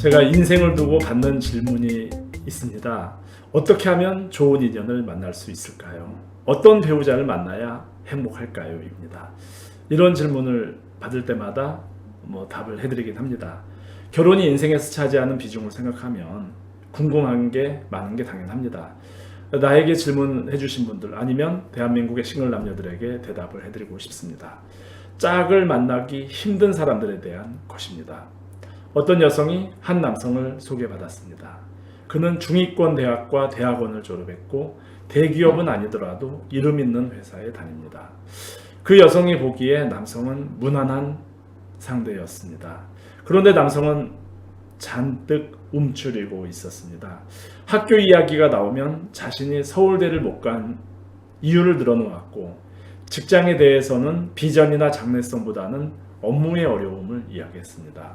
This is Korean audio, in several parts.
제가 인생을 두고 받는 질문이 있습니다. 어떻게 하면 좋은 인연을 만날 수 있을까요? 어떤 배우자를 만나야 행복할까요? 입니다. 이런 질문을 받을 때마다 뭐 답을 해드리긴 합니다. 결혼이 인생에서 차지하는 비중을 생각하면 궁금한 게 많은 게 당연합니다. 나에게 질문해 주신 분들 아니면 대한민국의 싱글 남녀들에게 대답을 해드리고 싶습니다. 짝을 만나기 힘든 사람들에 대한 것입니다. 어떤 여성이 한 남성을 소개받았습니다. 그는 중위권 대학과 대학원을 졸업했고 대기업은 아니더라도 이름 있는 회사에 다닙니다. 그 여성이 보기에 남성은 무난한 상대였습니다. 그런데 남성은 잔뜩 움츠리고 있었습니다. 학교 이야기가 나오면 자신이 서울대를 못 간 이유를 늘어놓았고 직장에 대해서는 비전이나 장래성보다는 업무의 어려움을 이야기했습니다.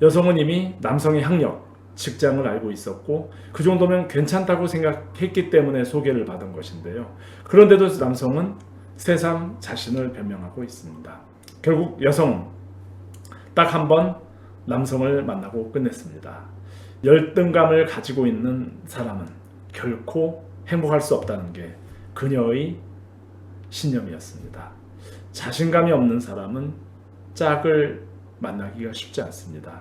여성은 이미 남성의 학력, 직장을 알고 있었고 그 정도면 괜찮다고 생각했기 때문에 소개를 받은 것인데요. 그런데도 남성은 새삼 자신을 변명하고 있습니다. 결국 여성은 딱 한 번 남성을 만나고 끝냈습니다. 열등감을 가지고 있는 사람은 결코 행복할 수 없다는 게 그녀의 신념이었습니다. 자신감이 없는 사람은 짝을 만나기가 쉽지 않습니다.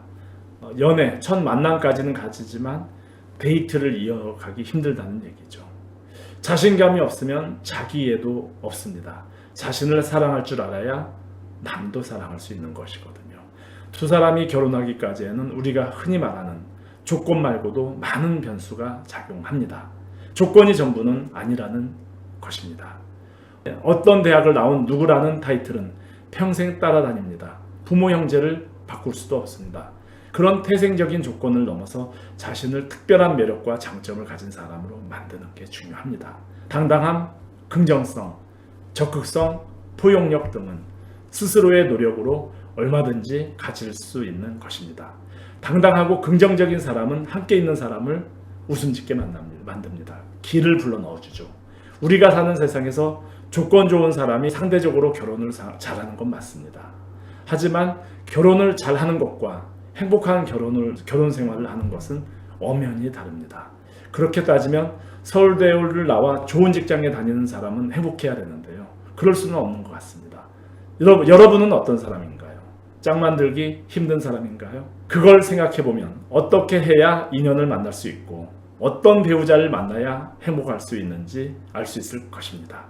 어, 연애, 첫 만남까지는 가지지만 데이트를 이어가기 힘들다는 얘기죠. 자신감이 없으면 자기애도 없습니다. 자신을 사랑할 줄 알아야 남도 사랑할 수 있는 것이거든요. 두 사람이 결혼하기까지에는 우리가 흔히 말하는 조건 말고도 많은 변수가 작용합니다. 조건이 전부는 아니라는 것입니다. 어떤 대학을 나온 누구라는 타이틀은 평생 따라다닙니다. 부모 형제를 바꿀 수도 없습니다. 그런 태생적인 조건을 넘어서 자신을 특별한 매력과 장점을 가진 사람으로 만드는 게 중요합니다. 당당함, 긍정성, 적극성, 포용력 등은 스스로의 노력으로 얼마든지 가질 수 있는 것입니다. 당당하고 긍정적인 사람은 함께 있는 사람을 웃음 짓게 만듭니다. 길을 불러 넣어주죠. 우리가 사는 세상에서 조건 좋은 사람이 상대적으로 결혼을 잘하는 건 맞습니다. 하지만 결혼을 잘 하는 것과 행복한 결혼을 결혼 생활을 하는 것은 엄연히 다릅니다. 그렇게 따지면 서울대를 나와 좋은 직장에 다니는 사람은 행복해야 되는데요. 그럴 수는 없는 것 같습니다. 여러분, 여러분은 어떤 사람인가요? 짝 만들기 힘든 사람인가요? 그걸 생각해 보면 어떻게 해야 인연을 만날 수 있고 어떤 배우자를 만나야 행복할 수 있는지 알 수 있을 것입니다.